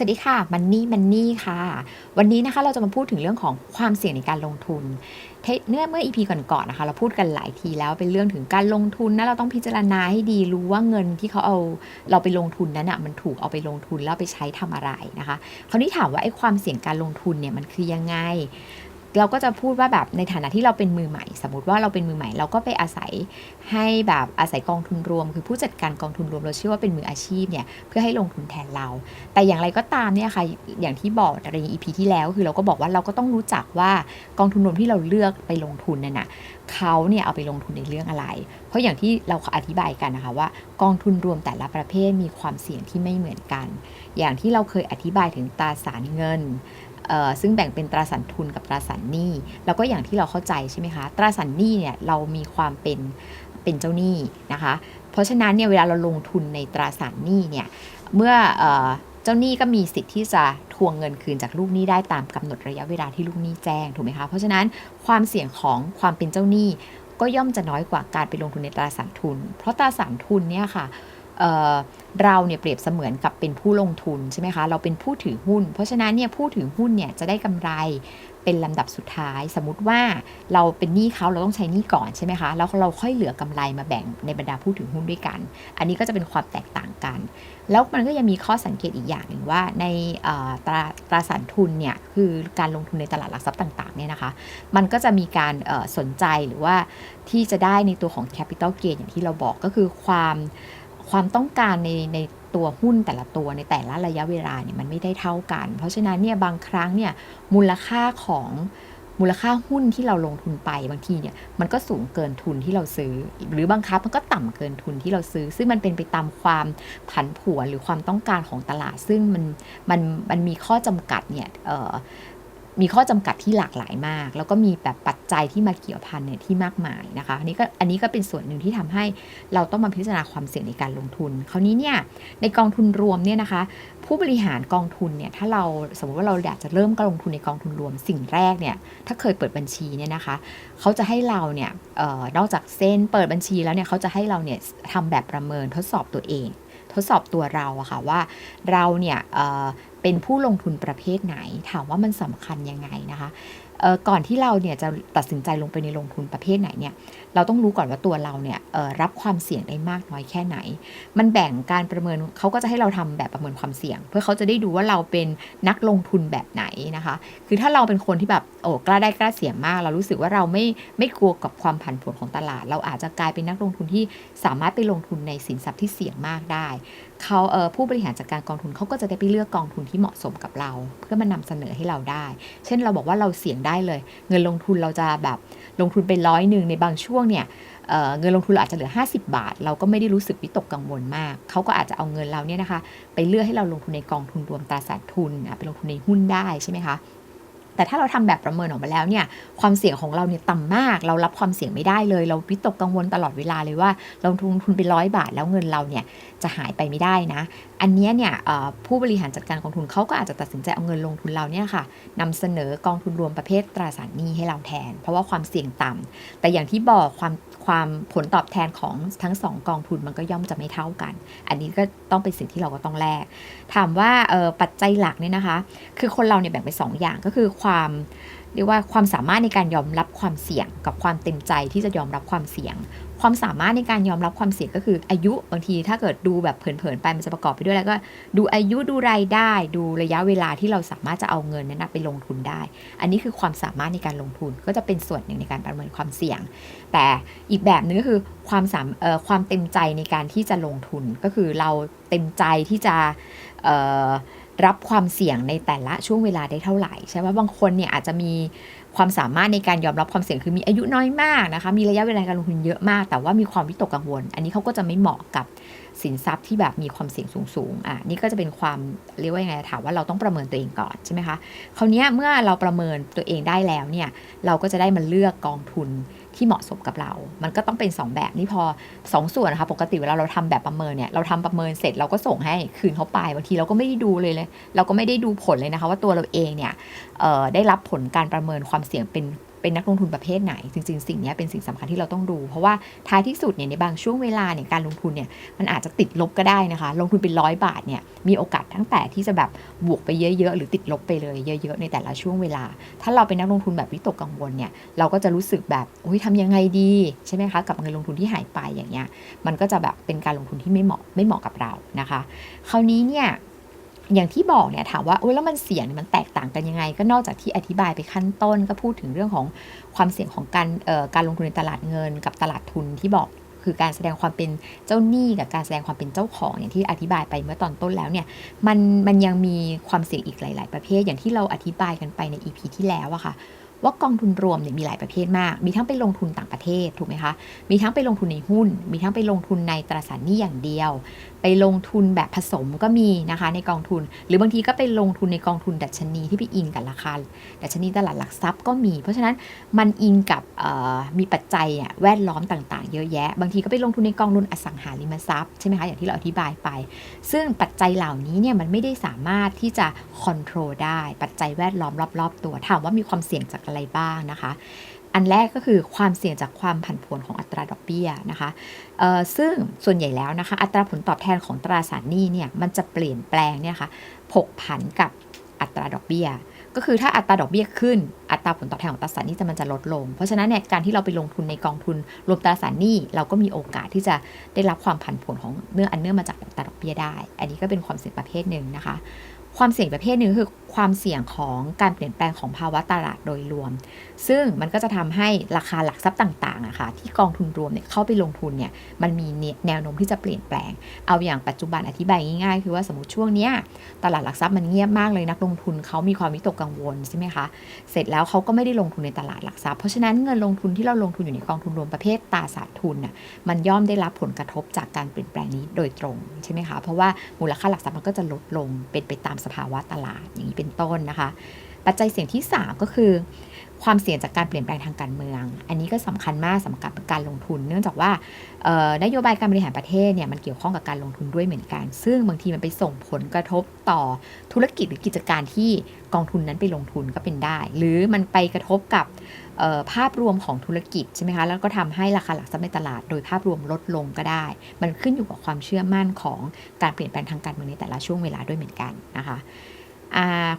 สวัสดีค่ะมันนี่มันนี่ค่ะ วันนี้นะคะเราจะมาพูดถึงเรื่องของความเสี่ยงในการลงทุนเนื่อเมื่อ EP ก่อนๆนะคะ เราพูดกันหลายทีแล้วเป็นเรื่องถึงการลงทุนนะเราต้องพิจารณาให้ดีรู้ว่าเงินที่เขาเอาเราไปลงทุนนั้นอะมันถูกเอาไปลงทุนแล้วไปใช้ทำอะไรนะคะ คราวนี้ถามว่าไอ้ความเสี่ยงการลงทุนเนี่ยมันคือยังไง เราก็จะพูดว่าแบบในฐานะที่เราเป็นมือใหม่ สมมติว่าเราเป็นมือใหม่เราก็ไปอาศัยให้แบบอาศัยกองทุนรวม คือผู้จัดการกองทุนรวมเราเชื่อว่าเป็นมืออาชีพเนี่ยเพื่อให้ลงทุนแทนเรา แต่อย่างไรก็ตามเนี่ยค่ะอย่างที่บอกใน EP ที่แล้ว คือเราก็บอกว่าเราก็ต้องรู้จักว่ากองทุนรวมที่เราเลือกไปลงทุนนั่นนะเขาเนี่ยเอาไปลงทุนในเรื่องอะไร เพราะอย่างที่เราอธิบายกันนะคะว่า กองทุนรวมแต่ละประเภทมีความเสี่ยงที่ไม่เหมือนกัน อย่างที่เราเคยอธิบายถึงตราสารเงิน ซึ่งแบ่งเป็นตราสารทุนกับตราสารหนี้ แล้วก็อย่างที่เราเข้าใจใช่ไหมคะตราสารหนี้เนี่ยเรามีความเป็นเป็นเจ้าหนี้นะคะ เพราะฉะนั้นเนี่ยเวลาเราลงทุนในตราสารหนี้เนี่ยเมื่อเอเจ้าหนี้ก็มีสิทธิ์ที่จะทวงเงินคืนจากลูกหนี้ได้ตามกำหนดระยะเวลาที่ลูกหนี้แจ้งถูกไหมคะเพราะฉะนั้นความเสี่ยงของความเป็นเจ้าหนี้ก็ย่อมจะน้อยกว่าการไปลงทุนในตราสารทุน เพราะตราสารทุนเนี่ยค่ะ เเราเนี่ยเปรียบเสมือนกับเป็นผู้ลงทุนใช่ไหมคะ เราเป็นผู้ถือหุ้น เพราะฉะนั้นเนี่ยผู้ถือหุ้นเนี่ยจะได้กำไรเป็นลำดับสุดท้าย สมมติว่าเราเป็นหนี้เขาเราต้องใช้หนี้ก่อนใช่ไหมคะ แล้วเราค่อยเหลือกำไรมาแบ่งในบรรดาผู้ถือหุ้นด้วยกัน อันนี้ก็จะเป็นความแตกต่างกัน แล้วมันก็ยังมีข้อสังเกตอีกอย่างหนึ่งว่าในตราตราสารทุนเนี่ยคือการลงทุนในตลาดหลักทรัพย์ต่างๆเนี่ยนะคะ มันก็จะมีการสนใจหรือว่าที่จะได้ในตัวของ capital gain อย่างที่เราบอกก็คือความ ความต้องการในในตัวหุ้นแต่ละตัวในแต่ละระยะเวลาเนี่ยมันไม่ได้เท่ากัน เพราะฉะนั้นเนี่ยบางครั้งเนี่ยมูลค่าของมูลค่าหุ้นที่เราลงทุนไปบางทีเนี่ยมันก็สูงเกินทุนที่เราซื้อ หรือบางครั้งมันก็ต่ำเกินทุนที่เราซื้อ ซึ่งมันเป็นไปตามความผันผวนหรือความต้องการของตลาด ซึ่งมันมันมันมีข้อจำกัดเนี่ยเออ มีข้อจำกัดที่หลากหลายมาก แล้วก็มีแบบปัจจัยที่มาเกี่ยวพันเนี่ยที่มากมายนะคะอันนี้ก็อันนี้ก็เป็นส่วนหนึ่งที่ทำให้เราต้องมาพิจารณาความเสี่ยงในการลงทุน คราวนี้เนี่ยในกองทุนรวมเนี่ยนะคะ ผู้บริหารกองทุนเนี่ยถ้าเราสมมติว่าเราอยากจะเริ่มการลงทุนในกองทุนรวมสิ่งแรกเนี่ยถ้าเคยเปิดบัญชีเนี่ยนะคะเขาจะให้เราเนี่ยออนอกจากเส้นเปิดบัญชีแล้วเนี่ยเขาจะให้เราเนี่ยทำแบบประเมินทดสอบตัวเอง ทดสอบตัวเราอะค่ะว่าเราเนี่ยเเป็นผู้ลงทุนประเภทไหน ถามว่ามันสำคัญยังไงนะคะ ก่อนที่เราเนี่ยจะตัดสินใจลงไปในลงทุนประเภทไหนเนี่ยเราต้องรู้ก่อนว่าตัวเราเนี่ยรับความเสี่ยงได้มากน้อยแค่ไหน มันแบ่งการประเมินเขาก็จะให้เราทำแบบประเมินความเสี่ยง เพื่อเขาจะได้ดูว่าเราเป็นนักลงทุนแบบไหนนะคะ คือถ้าเราเป็นคนที่แบบโอ้กล้าได้กล้าเสี่ยงมาก เรารู้สึกว่าเราไม่ไม่กลัวกับความผันผวนของตลาด เราอาจจะกลายเป็นนักลงทุนที่สามารถไปลงทุนในสินทรัพย์ที่เสี่ยงมากได้ เขาเผู้บริหารจัดการกองทุนเขาก็จะได้ไปเลือกกองทุนที่เหมาะสมกับเรา เพื่อมานำเสนอให้เราได้ เช่นเราบอกว่าเราเสี่ยงได้เลย เงินลงทุนเราจะแบบลงทุนไปร้อยหนึ่งในบางช่วงเนี่ยเเงินลงทุนเราอาจจะเหลือ 50 บาท เราก็ไม่ได้รู้สึกวิตกกังวลมาก เขาก็อาจจะเอาเงินเราเนี่ยนะคะ ไปเลือกให้เราลงทุนในกองทุนรวมตราสารทุนไปลงทุนในหุ้นได้ใช่ไหมคะ แต่ถ้าเราทำแบบประเมินออกมาแล้วเนี่ยความเสี่ยงของเราเนี่ยต่ำมาก เรารับความเสี่ยงไม่ได้เลย เราวิตกกังวลตลอดเวลาเลยว่า เราลงทุนไปร้อยบาทแล้วเงินเราเนี่ยจะหายไปไม่ได้นะ อันเนี้ยเนี่ยผู้บริหารจัดการกองทุนเขาก็อาจจะตัดสินใจเอาเงินลงทุนเราเนี่ยค่ะนำเสนอกองทุนรวมประเภทตราสารหนี้ให้เราแทน เพราะว่าความเสี่ยงต่ำแต่อย่างที่บอกความความผลตอบแทนของทั้งสองกองทุนมันก็ย่อมจะไม่เท่ากัน อันนี้ก็ต้องเป็นสิ่งที่เราก็ต้องแลกถามว่าปัจจัยหลักเนี่ยนะคะ คือคนเราเนี่ยแบ่งเป็นสองอย่างก็คือความเรียกว่าความสามารถในการยอมรับความเสี่ยง กับความเต็มใจที่จะยอมรับความเสี่ยง ความสามารถในการยอมรับความเสี่ยงก็คืออายุบางทีถ้าเกิดดูแบบเผินๆไปมันจะประกอบไปด้วยแล้วก็ดูอายุดูรายได้ ดูระยะเวลาที่เราสามารถจะเอาเงินนั้นไปลงทุนได้ อันนี้คือความสามารถในการลงทุนก็จะเป็นส่วนหนึ่งในการประเมินความเสี่ยง แต่อีกแบบหนึงก็คือความสามเอ่อความเต็มใจในการที่จะลงทุนก็คือเราเต็มใจที่จะเอ่อ รับความเสี่ยงในแต่ละช่วงเวลาได้เท่าไหร่ใช่ไหมบางคนเนี่ยอาจจะมีความสามารถในการยอมรับความเสี่ยงคือมีอายุน้อยมากนะคะมีระยะเวลาการลงทุนเยอะมาก แต่ว่ามีความวิตกกังวล อันนี้เขาก็จะไม่เหมาะกับสินทรัพย์ที่แบบมีความเสี่ยงสูงๆอะนี่ก็จะเป็นความเรียกว่ายังไงถามว่าเราต้องประเมินตัวเองก่อนใช่ไหมคะคราวนี้เมื่อเราประเมินตัวเองได้แล้วเนี่ยเราก็จะได้มาเลือกกองทุน ที่เหมาะสมกับเรา มันก็ต้องเป็น 2 แบบนี่พอ 2ส่วนนะคะปกติเวลาเราทำแบบประเมินเนี่ยเราทำประเมินเสร็จเราก็ส่งให้คืนเขาไปบางทีเราก็ไม่ได้ดูเลยเลย เราก็ไม่ได้ดูผลเลยนะคะ ว่าตัวเราเองเนี่ยได้รับผลการประเมินความเสี่ยงเป็น เป็นนักลงทุนประเภทไหน จริง ๆ สิ่งนี้เป็นสิ่งสำคัญที่เราต้องดู เพราะว่าท้ายที่สุดเนี่ยในบางช่วงเวลาเนี่ยการลงทุนเนี่ยมันอาจจะติดลบก็ได้นะคะ ลงทุนเป็นร้อยบาทเนี่ยมีโอกาสตั้งแต่ที่จะแบบบวกไปเยอะๆ หรือติดลบไปเลยเยอะ ๆ ในแต่ละช่วงเวลา ถ้าเราเป็นนักลงทุนแบบวิตกกังวลเนี่ยเราก็จะรู้สึกแบบโอ้ยทำยังไงดีใช่ไหมคะกับเงินลงทุนที่หายไปอย่างเงี้ยมันก็จะแบบเป็นการลงทุนที่ไม่เหมาะไม่เหมาะกับเรานะคะ คราวนี้เนี่ย อย่างที่บอกเนี่ยถามว่าโอ้ยแล้วมันเสี่ยงมันแตกต่างกันยังไง ก็นอกจากที่อธิบายไปขั้นต้น ก็พูดถึงเรื่องของความเสี่ยงของการการลงทุนในตลาดเงิน กับตลาดทุนที่บอกคือการแสดงความเป็นเจ้าหนี้กับการแสดงความเป็นเจ้าของอย่างที่อธิบายไปเมื่อตอนต้นแล้วเนี่ยมันมันยังมีความเสี่ยงอีกหลาย ๆ ประเภท อย่างที่เราอธิบายกันไปใน EP ที่แล้วอะค่ะว่ากองทุนรวมเนี่ยมีหลายประเภทมาก มีทั้งไปลงทุนต่างประเทศถูกไหมคะ มีทั้งไปลงทุนในหุ้น มีทั้งไปลงทุนในตราสารหนี้อย่างเดียว ไปลงทุนแบบผสมก็มีนะคะในกองทุน หรือบางทีก็ไปลงทุนในกองทุนดัชนีที่ไปอิงกับราคาดัชนีตลาดหลักทรัพย์ก็มี เพราะฉะนั้นมันอิงกับมีปัจจัยแวดล้อมต่างๆ เยอะแยะ บางทีก็ไปลงทุนในกองทุนอสังหาริมทรัพย์ใช่ไหมคะอย่างที่เราอธิบายไป ซึ่งปัจจัยเหล่านี้เนี่ยมันไม่ได้สามารถที่จะคอนโทรลได้ ปัจจัยแวดล้อมรอบ ๆ ตัวถามว่ามีความเสี่ยงจากอะไรบ้างนะคะ อันแรกก็คือความเสี่ยงจากความผันผวนของอัตราดอกเบี้ยนะคะซึ่งส่วนใหญ่แล้วนะคะ อัตราผลตอบแทนของตราสารหนี้เนี่ยมันจะเปลี่ยนแปลงเนี่ยค่ะผกผันกับอัตราดอกเบี้ย ก็คือถ้าอัตราดอกเบี้ยขึ้น อัตราผลตอบแทนของตราสารหนี้จะมันจะลดลง เพราะฉะนั้นเนี่ยการที่เราไปลงทุนในกองทุนรวมตราสารหนี้เราก็มีโอกาสที่จะได้รับความผันผวนของเนื่องอันเนื่องมาจากอัตราดอกเบี้ยได้ อันนี้ก็เป็นความเสี่ยงประเภทหนึ่งนะคะ ความเสี่ยงประเภทหนึ่งคือ ความเสี่ยงของการเปลี่ยนแปลงของภาวะตลาดโดยรวม ซึ่งมันก็จะทำให้ราคาหลักทรัพย์ต่างๆอะค่ะที่กองทุนรวมเนี่ยเข้าไปลงทุนเนี่ยมันมีแนวโน้มที่จะเปลี่ยนแปลง เอาอย่างปัจจุบันอธิบายง่ายๆ คือว่าสมมติช่วงเนี้ยตลาดหลักทรัพย์มันเงียบมากเลยนักลงทุนเขามีความวิตกกังวลใช่ไหมคะเสร็จแล้วเขาก็ไม่ได้ลงทุนในตลาดหลักทรัพย์เพราะฉะนั้นเงินลงทุนที่เราลงทุนอยู่ในกองทุนรวมประเภทตราสารทุนน่ะมันย่อมได้รับผลกระทบจากการเปลี่ยนแปลงนี้โดยตรงใช่ไหมคะเพราะว่ามูลค่าหลักทรัพย์มันก็จะลดลงเป็นไปตามสภาวะตลาดอย่างนี้เป็นต้นนะคะ ปัจจัยเสี่ยงที่ 3 ก็คือ ความเสี่ยงจากการเปลี่ยนแปลงทางการเมือง อันนี้ก็สำคัญมากสำหรับการลงทุน เนื่องจากว่านโยบายการบริหารประเทศเนี่ยมันเกี่ยวข้องกับการลงทุนด้วยเหมือนกัน ซึ่งบางทีมันไปส่งผลกระทบต่อธุรกิจหรือกิจการที่กองทุนนั้นไปลงทุนก็เป็นได้ หรือมันไปกระทบกับภาพรวมของธุรกิจใช่ไหมคะ แล้วก็ทำให้ราคาหลักทรัพย์ในตลาดโดยภาพรวมลดลงก็ได้ มันขึ้นอยู่กับความเชื่อมั่นของการเปลี่ยนแปลงทางการเมืองในแต่ละช่วงเวลาด้วยเหมือนกันนะคะ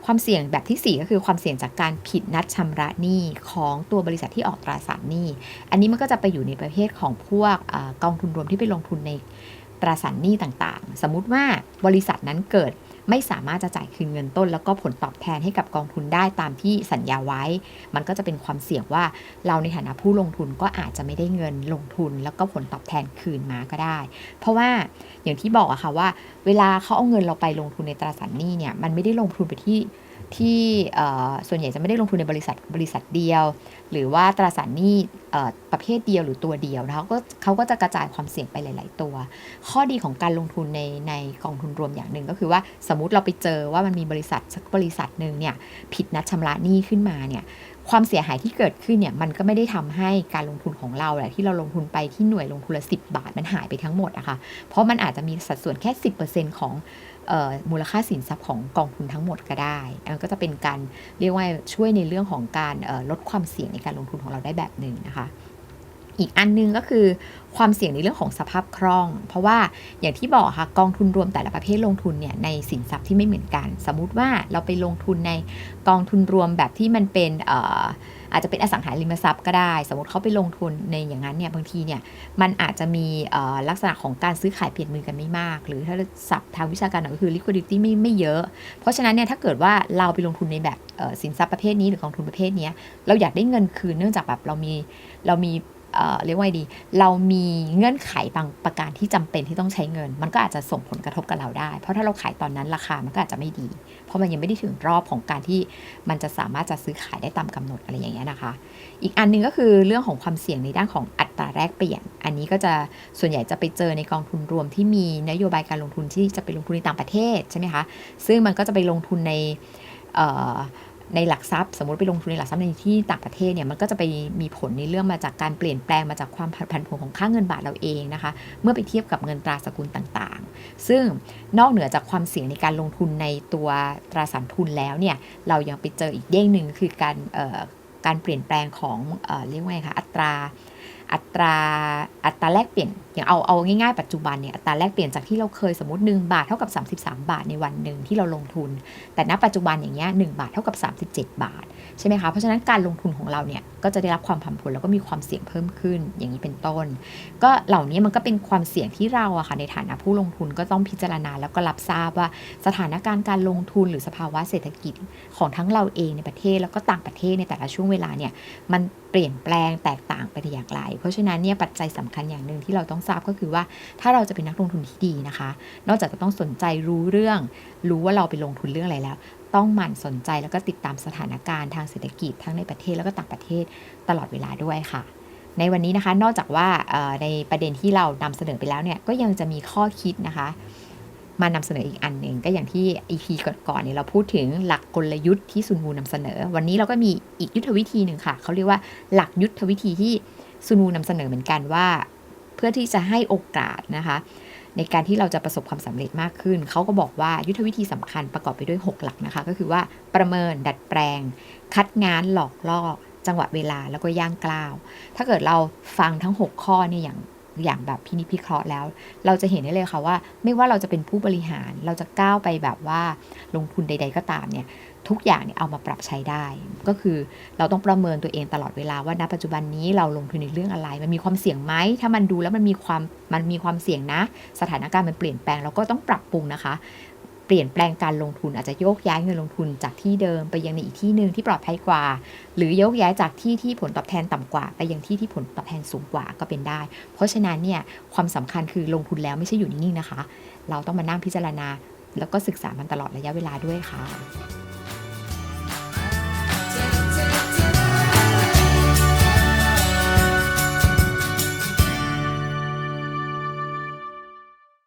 ความเสี่ยงแบบที่ 4 ก็คือความเสี่ยงจากการผิดนัดชำระหนี้ของตัวบริษัทที่ออกตราสารหนี้ อันนี้มันก็จะไปอยู่ในประเภทของพวกอกองทุนรวมที่ไปลงทุนในตราสารหนี้ต่างๆ สมมุติว่าบริษัทนั้นเกิด ไม่สามารถจะจ่ายคืนเงินต้น แล้วก็ผลตอบแทนให้กับกองทุนได้ตามที่สัญญาไว้ มันก็จะเป็นความเสี่ยงว่าเราในฐานะผู้ลงทุนก็อาจจะไม่ได้เงินลงทุน แล้วก็ผลตอบแทนคืนมาก็ได้ เพราะว่าอย่างที่บอกอะค่ะว่า เวลาเขาเอาเงินเราไปลงทุนในตราสารหนี้เนี่ยมันไม่ได้ลงทุนไปที่ ที่ส่วนใหญ่จะไม่ได้ลงทุนในบริษัทบริษัทเดียว หรือว่าตราสารหนี้ประเภทเดียวหรือตัวเดียวนะคะก็เขาก็จะกระจายความเสี่ยงไปหลาย ๆ ตัว ข้อดีของการลงทุนในในกองทุนรวมอย่างหนึ่งก็คือว่าสมมติเราไปเจอว่ามันมีบริษัทสักบริษัทหนึ่งเนี่ยผิดนัดชำระหนี้ขึ้นมาเนี่ยความเสียหายที่เกิดขึ้นเนี่ยมันก็ไม่ได้ทำให้การลงทุนของเราแหละที่เราลงทุนไปที่หน่วยลงทุนละสิบาทมันหายไปทั้งหมดอะคะ่ะเพราะมันอาจจะมีสัดส่วนแค่ 10%ของ มูลค่าสินทรัพย์ของกองทุนทั้งหมดก็ได้มันก็จะเป็นการเรียกว่าช่วยในเรื่องของการลดความเสี่ยงในการลงทุนของเราได้แบบหนึ่งนะคะ อีกอันนึงก็คือความเสี่ยงในเรื่องของสภาพคล่อง เพราะว่าอย่างที่บอกค่ะกองทุนรวมแต่ละประเภทลงทุนเนี่ยในสินทรัพย์ที่ไม่เหมือนกัน สมมุติว่าเราไปลงทุนในกองทุนรวมแบบที่มันเป็นอาจจะเป็นอสังหาริมทรัพย์ก็ได้ สมมติเขาไปลงทุนในอย่างนั้นเนี่ยบางทีเนี่ยมันอาจจะมีลักษณะของการซื้อขายเปลี่ยนมือกันไม่มาก หรือถ้าศัพท์ทางวิชาการก็คือ liquidity ไม่ไม่เยอะ เพราะฉะนั้นเนี่ยถ้าเกิดว่าเราไปลงทุนในแบบสินทรัพย์ประเภทนี้หรือกองทุนประเภทนี้เราอยากได้เงินคืนเนื่องจากแบบเรามีเรามี เรียกว่าดี เรามีเงื่อนไขบางประการที่จำเป็นที่ต้องใช้เงิน มันก็อาจจะส่งผลกระทบกับเราได้ เพราะถ้าเราขายตอนนั้นราคามันก็อาจจะไม่ดี เพราะมันยังไม่ได้ถึงรอบของการที่มันจะสามารถจะซื้อขายได้ตามกำหนดอะไรอย่างเงี้ยนะคะ อีกอันนึงก็คือเรื่องของความเสี่ยงในด้านของอัตราแลกเปลี่ยน อันนี้ก็จะส่วนใหญ่จะไปเจอในกองทุนรวมที่มีนโยบายการลงทุนที่จะไปลงทุนในต่างประเทศใช่ไหมคะ ซึ่งมันก็จะไปลงทุนใน ในหลักทรัพย์ สมมติไปลงทุนในหลักทรัพย์ในที่ต่างประเทศเนี่ยมันก็จะไปมีผลในเรื่องมาจากการเปลี่ยนแปลงมาจากความผันผวนของค่าเงินบาทเราเองนะคะ เมื่อไปเทียบกับเงินตราสกุลต่างๆ ซึ่งนอกเหนือจากความเสี่ยงในการลงทุนในตัวตราสารทุนแล้วเนี่ยเรายังไปเจออีกเด้งหนึ่งคือการการเปลี่ยนแปลงของเออเรียกว่าไงคะอัตรา อัตราอัตราแลกเปลี่ยนอย่างเอาเอาง่ายๆปัจจุบันเนี่ยอัตราแลกเปลี่ยนจากที่เราเคยสมมติ 1 บาทเท่ากับ 33 บาทในวันหนึ่งที่เราลงทุน แต่ณปัจจุบันอย่างเงี้ย1บาทเท่ากับ 37 บาทใช่ไหมคะเพราะฉะนั้นการลงทุนของเราเนี่ยก็จะได้รับความผันผวนแล้วก็มีความเสี่ยงเพิ่มขึ้นอย่างนี้เป็นต้น ก็เหล่านี้มันก็เป็นความเสี่ยงที่เราอะค่ะในฐานะผู้ลงทุนก็ต้องพิจารณาแล้วก็รับทราบว่าสถานการณ์การลงทุนหรือสภาวะเศรษฐกิจของทั้งเราเองในประเทศแล้วก็ต่างประเทศในแต่ละช่วงเวลาเนี่ยมัน เปลี่ยนแปลงแตกต่างไปอย่างไร เพราะฉะนั้นเนี่ยปัจจัยสำคัญอย่างหนึ่งที่เราต้องทราบก็คือว่า ถ้าเราจะเป็นนักลงทุนที่ดีนะคะ นอกจากจะต้องสนใจรู้เรื่อง รู้ว่าเราไปลงทุนเรื่องอะไรแล้ว ต้องหมั่นสนใจแล้วก็ติดตามสถานการณ์ทางเศรษฐกิจทั้งในประเทศแล้วก็ต่างประเทศตลอดเวลาด้วยค่ะในวันนี้นะคะ นอกจากว่าในประเด็นที่เรานำเสนอไปแล้วเนี่ย ก็ยังจะมีข้อคิดนะคะ มานำเสนออีกอันหนึ่งก็อย่างที่ EP ก่อนๆเนี่ยเราพูดถึงหลักกลยุทธ์ที่ซุนวูนำเสนอ วันนี้เราก็มีอีกยุทธวิธีหนึ่งค่ะเขาเรียกว่าหลักยุทธวิธีที่ซุนวูนำเสนอเหมือนกันว่า เพื่อที่จะให้โอกาสนะคะ ในการที่เราจะประสบความสำเร็จมากขึ้น เขาก็บอกว่ายุทธวิธีสำคัญประกอบไปด้วย 6 หลักนะคะ ก็คือว่าประเมินดัดแปลง คัดงานหลอกล่อจังหวะเวลาแล้วก็ย่างกล้าว ถ้าเกิดเราฟังทั้ง 6 ข้อเนี่ยอย่าง อย่างแบบพินิจพิเคราะห์แล้ว เราจะเห็นได้เลยค่ะว่า ไม่ว่าเราจะเป็นผู้บริหารเราจะก้าวไปแบบว่าลงทุนใด ๆ ก็ตามเนี่ยทุกอย่างเนี่ยเอามาปรับใช้ได้ ก็คือเราต้องประเมินตัวเองตลอดเวลาว่าณปัจจุบันนี้เราลงทุนในเรื่องอะไร มันมีความเสี่ยงไหมถ้ามันดูแล้วมันมีความมันมีความเสี่ยงนะ สถานการณ์มันเปลี่ยนแปลงเราก็ต้องปรับปรุงนะคะ ปลี่ยนแปลงการลงทุนอาจจะโยกย้ายเงินลงทุนจากที่เดิมไปยังในอีกที่หนึ่งที่ปลอดภัยกว่า หรือโยกย้ายจากที่ที่ผลตอบแทนต่ำกว่า ไปยังที่ที่ผลตอบแทนสูงกว่าก็เป็นได้ เพราะฉะนั้นเนี่ยความสำคัญคือลงทุนแล้วไม่ใช่อยู่นิ่งๆนะคะ เราต้องมานั่งพิจารณา แล้วก็ศึกษามันตลอดระยะเวลาด้วยค่ะ